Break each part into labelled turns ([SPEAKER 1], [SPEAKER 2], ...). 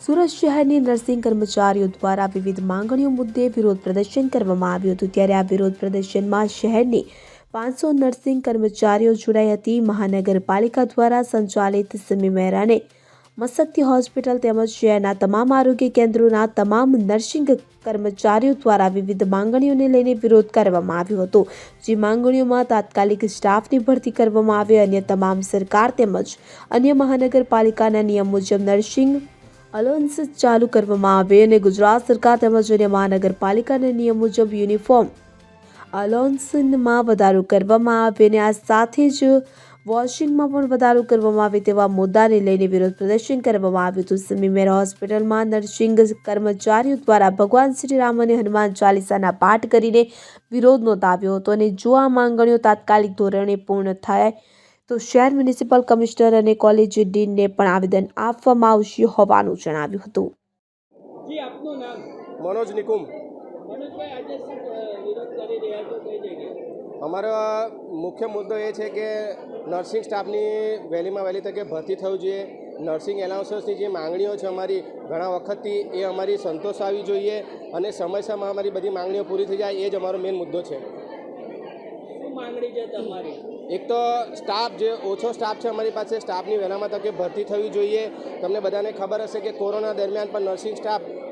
[SPEAKER 1] સુરત શહેરની નર્સિંગ કર્મચારીઓ દ્વારા વિવિધ માંગણીઓ મુદ્દે વિરોધ પ્રદર્શન કરવામાં આવ્યું હતું. ત્યારે આ વિરોધ પ્રદર્શનમાં શહેરની પાંચસો નર્સિંગ કર્મચારીઓ જોડાઈ હતી. મહાનગરપાલિકા દ્વારા સંચાલિત સિમી મહેરાને મસક્તિ હોસ્પિટલ તેમજ શહેરના તમામ આરોગ્ય કેન્દ્રોના તમામ નર્સિંગ કર્મચારીઓ દ્વારા વિવિધ માંગણીઓને લઈને વિરોધ કરવામાં આવ્યો હતો. જે માંગણીઓમાં તાત્કાલિક સ્ટાફની ભરતી કરવામાં આવે, અન્ય તમામ સરકાર તેમજ અન્ય મહાનગરપાલિકાના નિયમ મુજબ નર્સિંગ અલાઉન્સ ચાલુ કરવામાં આવે અને ગુજરાત સરકાર તેમજ અન્ય મહાનગરપાલિકાના નિયમ મુજબ યુનિફોર્મ અલાઉન્સમાં વધારો કરવામાં આવે અને આ સાથે જ વોશિંગમાં પણ વધારો કરવામાં આવે તેવા મુદ્દાને લઈને વિરોધ પ્રદર્શન કરવામાં આવ્યું હતું. સમીમેર હોસ્પિટલમાં નર્સિંગ કર્મચારીઓ દ્વારા ભગવાન શ્રી રામ અને હનુમાન ચાલીસાના પાઠ કરીને વિરોધ નોંધાવ્યો હતો અને જો આ માંગણીઓ તાત્કાલિક ધોરણે પૂર્ણ થાય તો શહેર મ્યુનિસિપલ કમિશનર અને કોલેજ ડીનને પણ આવેદન આપવામાં આવશે હોવાનું જણાવ્યું હતું.
[SPEAKER 2] જી આપનું નામ?
[SPEAKER 3] મનોજ નિકુમ. અમારો મુખ્ય મુદ્દો એ છે કે નર્સિંગ સ્ટાફની વહેલીમાં વહેલી તકે ભરતી થવું જોઈએ. નર્સિંગ એલાઉન્સની જે માંગણીઓ છે અમારી ઘણા વખતથી એ અમારી સંતોષ આવી જોઈએ અને સમયસરમાં અમારી બધી માંગણીઓ પૂરી થઈ જાય એ જ અમારો મેઇન મુદ્દો છે.
[SPEAKER 2] માંગણી છે તમારી?
[SPEAKER 3] એક તો સ્ટાફ જે ઓછો સ્ટાફ છે અમારી પાસે સ્ટાફની વહેલામાં તકે ભરતી થવી જોઈએ. તમને બધાને ખબર હશે કે કોરોના દરમિયાન પણ નર્સિંગ સ્ટાફ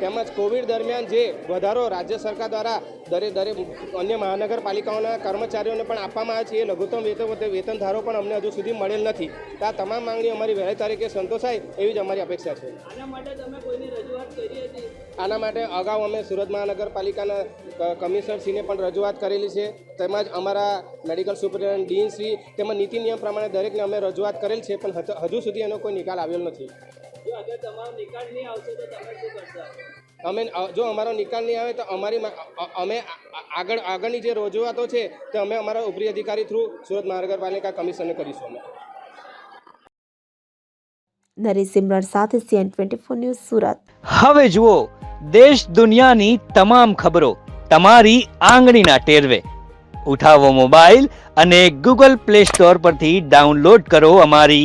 [SPEAKER 3] તેમજ કોવિડ દરમિયાન જે વધારો રાજ્ય સરકાર દ્વારા દરે દરે અન્ય મહાનગરપાલિકાઓના કર્મચારીઓને પણ આપવામાં આવે છે એ લઘુત્તમ વેતન વેતન ધારો પણ અમને હજુ સુધી મળેલ નથી. તો આ તમામ માંગણીઓ અમારી વહેલી તારીખે સંતોષાય એવી જ અમારી અપેક્ષા છે.
[SPEAKER 2] આના માટે
[SPEAKER 3] અગાઉ અમે સુરત મહાનગરપાલિકાના કમિશનરશ્રીને પણ રજૂઆત કરેલી છે. તેમજ અમારા મેડિકલ સુપ્રિન્ટેન્ડન્ટ ડીનશ્રી તેમજ નીતિ નિયમ પ્રમાણે દરેકને અમે રજૂઆત કરેલ છે પણ હજુ સુધી એનો કોઈ નિકાલ આવેલ નથી.
[SPEAKER 2] જો અગર તમારો નિકાલ નહીં આવશે તો તમે શું કરશો?
[SPEAKER 3] અમે જો અમારો નિકાલ નહીં આવે તો અમારી અમે આગળ આગળની જે રજૂઆતો છે તે અમે અમારા ઉપરી અધિકારી થ્રુ સુરત મહાનગરપાલિકા કમિશનને કરીશું અમે.
[SPEAKER 1] નરેશ સિમરણ સાથે CN twenty four news Surat.
[SPEAKER 4] હવે જુઓ દેશ દુનિયાની તમામ ખબરો તમારી આંગળીના ટેરવે. ઉઠાવો મોબાઈલ અને ગૂગલ પ્લે સ્ટોર પરથી ડાઉનલોડ કરો અમારી